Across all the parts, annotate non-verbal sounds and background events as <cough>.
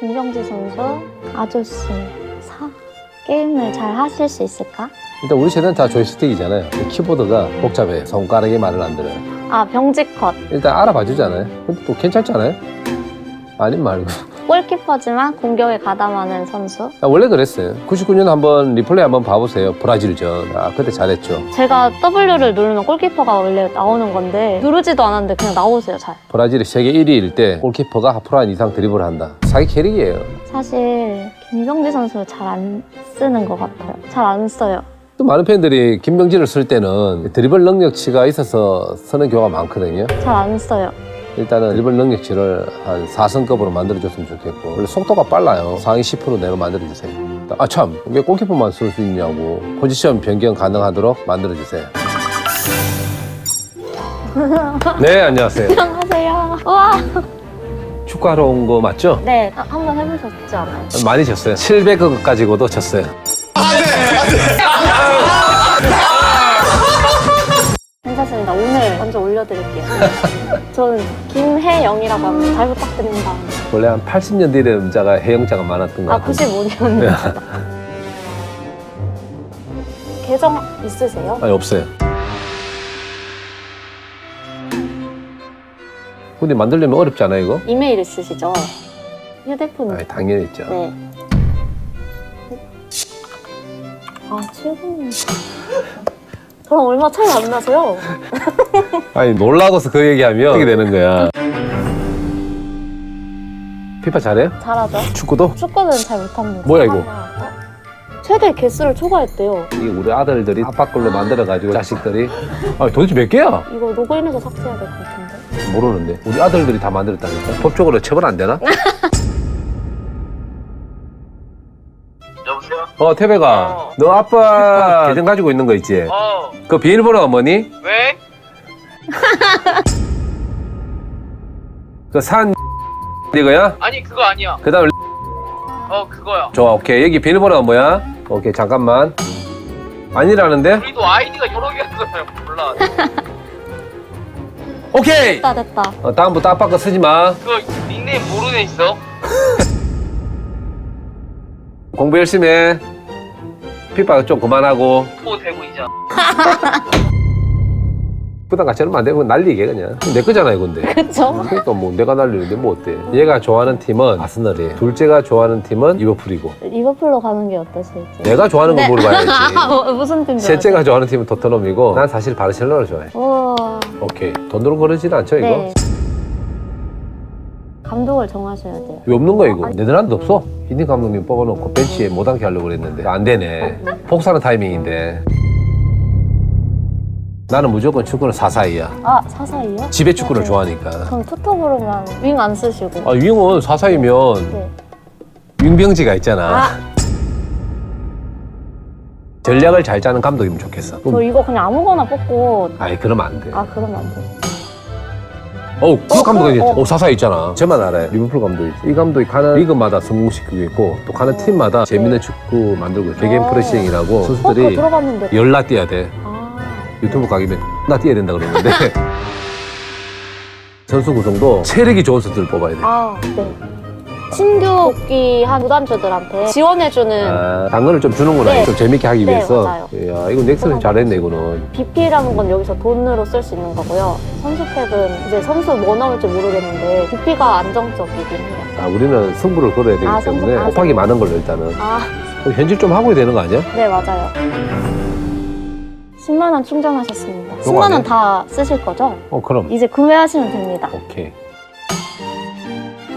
김병지 선수 아저씨 사 게임을 잘 하실 수 있을까? 일단 우리 세대는 다 조이스틱이잖아요. 키보드가 복잡해. 손가락이 말을 안 들어요. 아 병지 컷 일단 알아봐 주잖아요. 근데 또 괜찮잖아요. 아님 말고. 골키퍼지만 공격에 가담하는 선수 아, 원래 그랬어요. 99년 한번 리플레이 한번 봐보세요. 브라질전. 아 그때 잘했죠. 제가 W를 누르면 골키퍼가 원래 나오는 건데 누르지도 않았는데 그냥 나오세요 잘 브라질이 세계 1위일 때 골키퍼가 하프란 이상 드리블을 한다. 사기 캐릭이에요. 사실 김병지 선수 잘 안 쓰는 것 같아요 잘 안 써요 또 많은 팬들이 김병진을 쓸 때는 드리블 능력치가 있어서 쓰는 경우가 많거든요. 잘 안 써요 일단은 드리블 능력치를 한 4성급으로 만들어줬으면 좋겠고 원래 속도가 빨라요. 상위 10% 내로 만들어주세요. 아 참, 왜 골키퍼만 쓸 수 있냐고 포지션 변경 가능하도록 만들어주세요. <laughs> 네, 안녕하세요. 안녕하세요 우와 축구하러 온 거 맞죠? 네 아, 한번 해보셨지 않아요? 많이 졌어요. 700억 가지고도 졌어요. 괜찮습니 먼저 올려드릴게요 <laughs> 저는 김혜영이라고 합니다 잘 부탁드립니다 원래 한 80년 뒤에 음자가 해영자가 많았던 것 아 같아요. 95년입니다 <laughs> 계정 있으세요? 아니 없어요. 근데 만들려면 어렵지 않아요 이거? 이메일 있으시죠? 휴대폰 아니, 당연히 있죠. 네. 아, 7분. 저랑 얼마 차이 안 나세요? 아니 놀라고서 그 얘기하면 어떻게 되는 거야? 피파 잘해요? 잘하죠? 축구도? 축구는 잘 못합니다. 뭐야, 이거? 어? 최대 개수를 초과했대요. 이게 우리 아들들이 걸로 만들어가지고 자식들이 아니 도대체 몇 개야? 이거 로그인해서 삭제해야 될 것 같은데. 모르는데 우리 아들들이 다 만들었다니까 법적으로 처벌 안 되나? <laughs> 어 태배가 어. 너 아빠 <laughs> 계정 가지고 있는 거 있지? 어, 그 비밀번호가 뭐니? 왜? <laughs> 그 산 이거야? 아니, 그거 아니야. 그 다음 어, 그거야. 좋아 오케이 여기 비밀번호가 뭐야? 오케이 잠깐만 아니라는데? 우리도 아이디가 여러 개가 있어요. 몰라. <laughs> 오케이 됐다, 됐다. 어, 다음부터 아빠 거 쓰지 마 그거 닉네임 모르는 애 있어? 공부 열심히 해 피파 좀 그만하고 또 되고 이제. <laughs> 부담 같이 하면 안 되고 난리게 그냥 내 거잖아 이건데 <laughs> 그쵸? 그러니까 뭐 내가 날리는데 뭐 어때 얘가 좋아하는 팀은 아스널이에요 둘째가 좋아하는 팀은 리버풀이고 리버풀로 가는 게 어떠실지. 내가 좋아하는 걸 네. 물어봐야지 <laughs> 뭐, 무슨 팀 셋째가 좋아하는 팀은 토트넘이고 난 사실 바르셀로나를 좋아해 우와. 오케이 돈으로 거르진 않죠 이거? 네. 감독을 정하셔야 돼요. 왜 없는 거야 이거? 네덜란드 없어? 히딩 감독님 뽑아놓고 벤치에 못 앉게 하려고 그랬는데 안 되네 복사는 타이밍인데 나는 무조건 축구는 사사이야 아, 사사이요? 집에 축구를 네. 좋아하니까 그럼 투톱으로만 윙 안 쓰시고. 아 윙은 사사이면 네. 윙병지가 있잖아 아, 전략을 잘 짜는 감독이면 좋겠어 저 이거 그냥 아무거나 뽑고. 아이 그러면 안 돼 아, 그러면 안 돼. 어우 그 어, 감독이 어, 어. 어, 사사이 있잖아 쟤만 알아요 리버풀 감독이지 이 감독이 가는 리그마다 성공시키고 있고 또 가는 팀마다 재밌는 축구 만들고 있어 개개인 어. 프레싱이라고 어, 선수들이 들어봤는데. 열나 뛰어야 돼 아, 유튜브 가기면 나 뛰어야 된다 그러는데 <laughs> 선수 구성도 체력이 좋은 선수를 뽑아야 돼. 아, 네. 신규 복귀한 구단주들한테 지원해주는 아, 당근을 좀 주는구나. 네. 좀 재밌게 하기 네, 위해서. 맞아요. 이야, 이거 넥슨이 잘했네, 이거는. BP라는 건 여기서 돈으로 쓸 수 있는 거고요. 선수팩은 이제 선수 뭐 나올지 모르겠는데 BP가 안정적이긴 해요. 아, 우리는 승부를 걸어야 되기 아, 때문에 승부- 아, 곱하기 승부. 많은 걸로 일단은. 아, 그럼 현질 좀 하고 해야 되는 거 아니야? 네, 맞아요. 10만 원 충전하셨습니다. 요거 10만 아니에요? 원다 쓰실 거죠? 어, 그럼. 이제 구매하시면 됩니다. 오케이.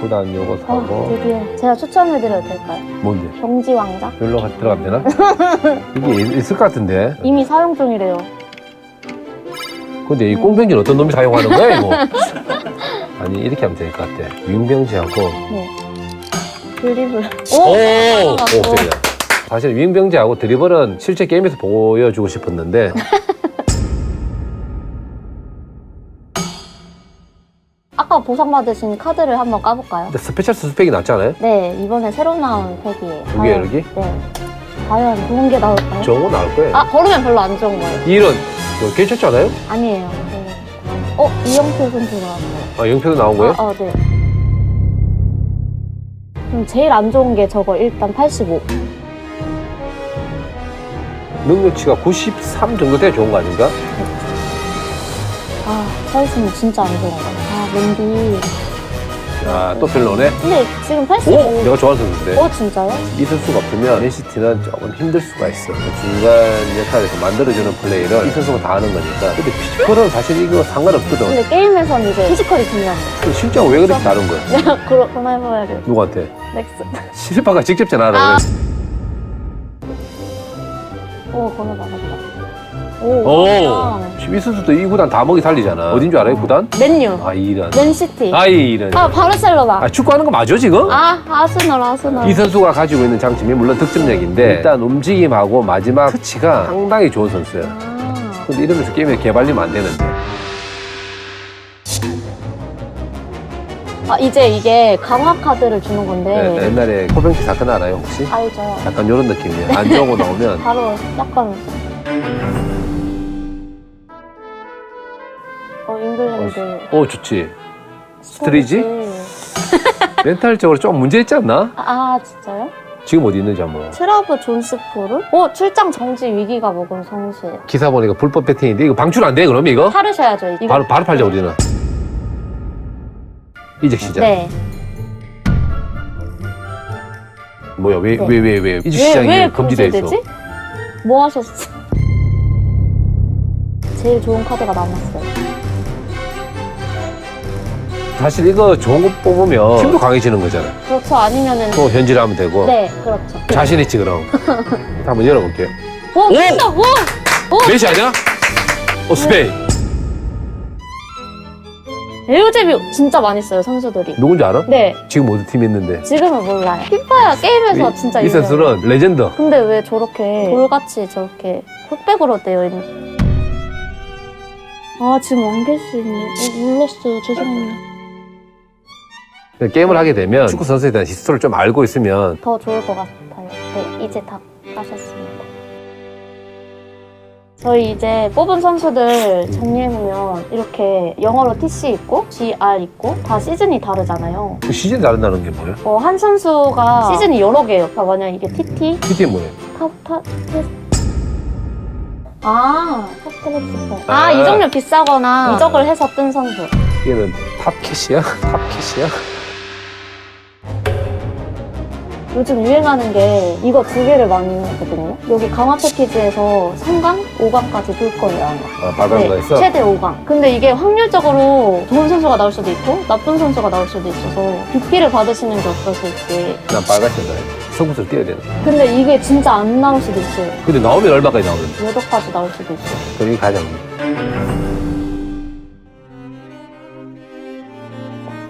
그 다음 요거 아, 사고. 드디어 제가 추천해드려도 될까요? 뭔데? 경지 왕자? 가- 들어가면 되나? <laughs> 이게 있- 있을 것 같은데. 이미 사용 중이래요. 근데 이 꽁병지는 어떤 놈이 사용하는 거야, 이거? <laughs> 아니, 이렇게 하면 될 것 같아. 윙병지하고 네. 드리블. 오! 오! 오, 세다. 사실 윙병지하고 드리블은 실제 게임에서 보여주고 싶었는데 <laughs> 보상받으신 카드를 한번 까볼까요? 근데 스페셜 스펙이 낫잖아요? 네, 이번에 새로 나온 팩이에요. 여기 과연- 여기? 네. 과연 좋은 게 나올까요? 좋은 거 나올 거예요. 아, 걸으면 별로 안 좋은 거예요. 이런 이거 괜찮잖아요? 아니에요. 네. 어, 이영표 선수 나왔어요. 아 영표도 나온 거예요? 아, 어, 네. 그럼 제일 안 좋은 게 저거 일단 85. 능력치가 93 정도 돼야 좋은 거 아닌가? 아, 서 있으면 진짜 안 좋은 거. 아, 맨디. 아, 또 별로네? 근데 지금 85. 오! 내가 좋아하는 선수인데. 어, 진짜요? 이 선수가 없으면 맨시티는 조금 힘들 수가 있어. 중간 역할에서 만들어주는 플레이를 이 선수가 다 하는 거니까. 근데 피지컬은 사실 이거 상관없거든. 근데 게임에선 이제 피지컬이 중요한 거. 근데 실제로 왜 그렇게 다른 거야? 내가 그러, 그만 해봐야겠 누구한테? 넥스. 실파가 직접 전화하라 아. 그래. 오, 번호 나갔다. 오, 오! 이 선수도 이 구단 다 먹이 살리잖아. 어딘 줄 알아요, 구단? 맨유. 아, 이런. 맨시티. 아, 이런. 아, 바르셀로나. 아, 축구하는 거 맞아, 지금? 아, 아스널, 아스널. 이 선수가 가지고 있는 장점이 물론 득점력인데 일단 움직임하고 마지막 터치가 상당히 좋은 선수예요. 아, 근데 이러면서 게임에 개발리면 안 되는데. 아, 이제 이게 강화 카드를 주는 건데. 네, 옛날에 코뱅키 사건 알아요, 혹시? 알죠. 약간 이런 느낌이에요. 안 좋은 거 나오면 <laughs> 바로 약간. 어, 잉글랜드. 어 좋지. 스트리지? 멘탈적으로 좀 문제 있지 않나? 아, 진짜요? 지금 어디 있는지 한번. 트라브 존스포르? 오, 출장 정지 위기가 먹은 선수예요. 기사 보니까 불법 배팅인데 이거 방출 안 돼, 그럼 이거? 팔으셔야죠. 이거. 바로 바로 팔자 우리는. 이적 시장. 네. 뭐야 왜 네. 왜 왜 왜, 왜, 시장이 왜 금지돼 있어? 금지되지? 뭐 하셨어? 제일 좋은 카드가 남았어요. 사실 이거 좋은 거 뽑으면 팀도 강해지는 거잖아. 그렇죠. 아니면은. 또 현질하면 되고. 네, 그렇죠. 자신 있지 그럼. <laughs> 한번 열어볼게요. 오, 진짜, 오! 메시 아니야? 어 스페인. 에우제비 진짜 많이 써요, 선수들이. 누군지 알아? 네, 지금 어디 팀 있는데? 지금은 몰라요. 피파야 게임에서 이- 진짜 이 유명해요. 선수는 레전드. 근데 왜 저렇게 돌같이 저렇게 흑백으로 되어 있는? 아 지금 안 계시네. 어, 몰랐어요. 죄송합니다. 게임을 하게 되면 축구 선수에 대한 히스토리를 좀 알고 있으면 더 좋을 것 같아요. 네, 이제 다 하셨습니다. 저희 이제 뽑은 선수들 정리해보면 이렇게 영어로 TC 있고 GR 있고 다 시즌이 다르잖아요. 그 시즌 다른다는 게 뭐예요? 어, 한 선수가 시즌이 여러 개예요. 그러니까 만약 이게 TT, TT 뭐예요? 탑, 탑, 탑. 아, 탑트 랙스퍼. 아, 아. 이적료 비싸거나 이적을 해서 뜬 선수. 얘는 탑캐시야? <laughs> 탑캐시야? 요즘 유행하는 게 이거 두 개를 많이 하거든요. 여기 강화 패키지에서 3강, 5강까지 둘 거예요. 아마. 아, 빨간 거 있어? 최대 5강. 근데 이게 확률적으로 좋은 선수가 나올 수도 있고 나쁜 선수가 나올 수도 있어서 BP를 받으시는 게 어떠실지. 난 빨간색이다. 성부를 띄어야 되는. 근데 이게 진짜 안 나올 수도 있어요. 근데 나오면 얼마까지 나오는데? 8까지 나올 수도 있어요. 그럼 이게 가장.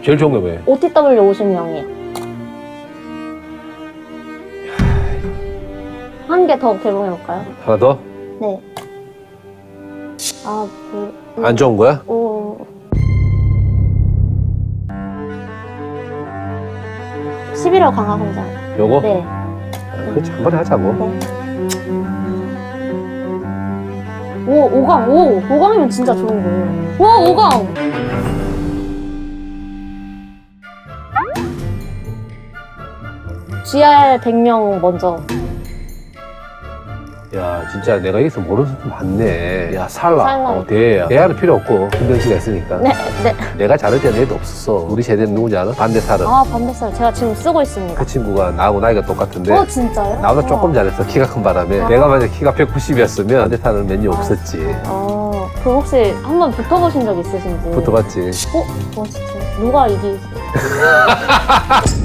제일 좋은 게 뭐예요? OTW 50명이에요. 한 개 더 개봉해볼까요? 하나 더? 네. 아, 그. 안 좋은 거야? 오. 11월 강화 공장. 요거? 네. 아, 그렇지, 한 번에 하자고. 오, 5강, 오! 5강이면 진짜 좋은 거예요. 와, 5강! GR 100명 먼저. 야, 진짜 내가 여기서 모르는 사람 많네. 야, 살라. 살라. 어, 대야. 대야는 필요 없고, 김병씨가 있으니까. 네, 네. 내가 자를 때는 애도 없었어. 우리 세대는 누군지 알아? 반대 살은. 아, 반대살. 제가 지금 쓰고 있습니다. 그 친구가 나하고 나이가 똑같은데. 어, 진짜요? 나보다 조금 어. 잘했어. 키가 큰 바람에. 아. 내가 만약 키가 190이었으면 반대 타는 메뉴 아. 없었지. 어, 그럼 혹시 한번 붙어보신 적 있으신지? 붙어봤지. 어? 멋있지. 누가 이기지? <laughs>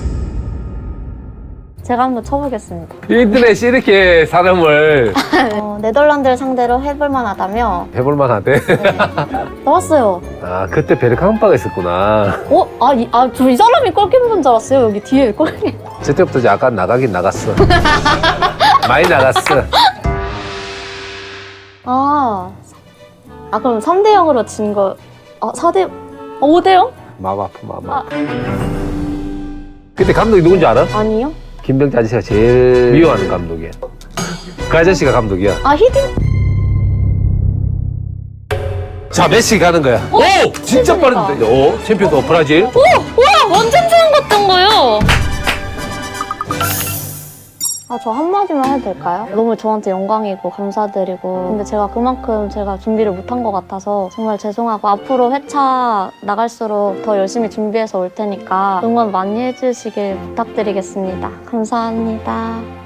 제가 한번 쳐보겠습니다. 인터넷이 이렇게 사람을 <laughs> 어, 네덜란드를 상대로 해볼 만 하다며 해볼만 하대. 네. <laughs> 나왔어요. 아, 그때 베르캉바가 있었구나. 어? 아, 이, 아, 저 이 사람이 골키퍼인 줄 알았어요. 여기 뒤에 골키 그때부터 약간 나가긴 나갔어. <laughs> 많이 나갔어. 아. 아, 그럼 3대 0으로 진 거, 아, 4대, 아, 5대 0? 마음 아프, 마음 아. 아프. 그때 감독이 누군지 알아? 아니요. 김병지 아저씨가 제일 미워하는 감독이야. 그 아저씨가 감독이야. 아, 히딩? 자, 메시 가는 거야. 오! 진짜 챔피언이다. 빠른데. 오, 챔피언도 브라질. 와, 완전 좋은 것 같던 거요. 저 한마디만 해도 될까요? 너무 저한테 영광이고 감사드리고 근데 제가 그만큼 제가 준비를 못한 것 같아서 정말 죄송하고 앞으로 회차 나갈수록 더 열심히 준비해서 올 테니까 응원 많이 해주시길 부탁드리겠습니다. 감사합니다.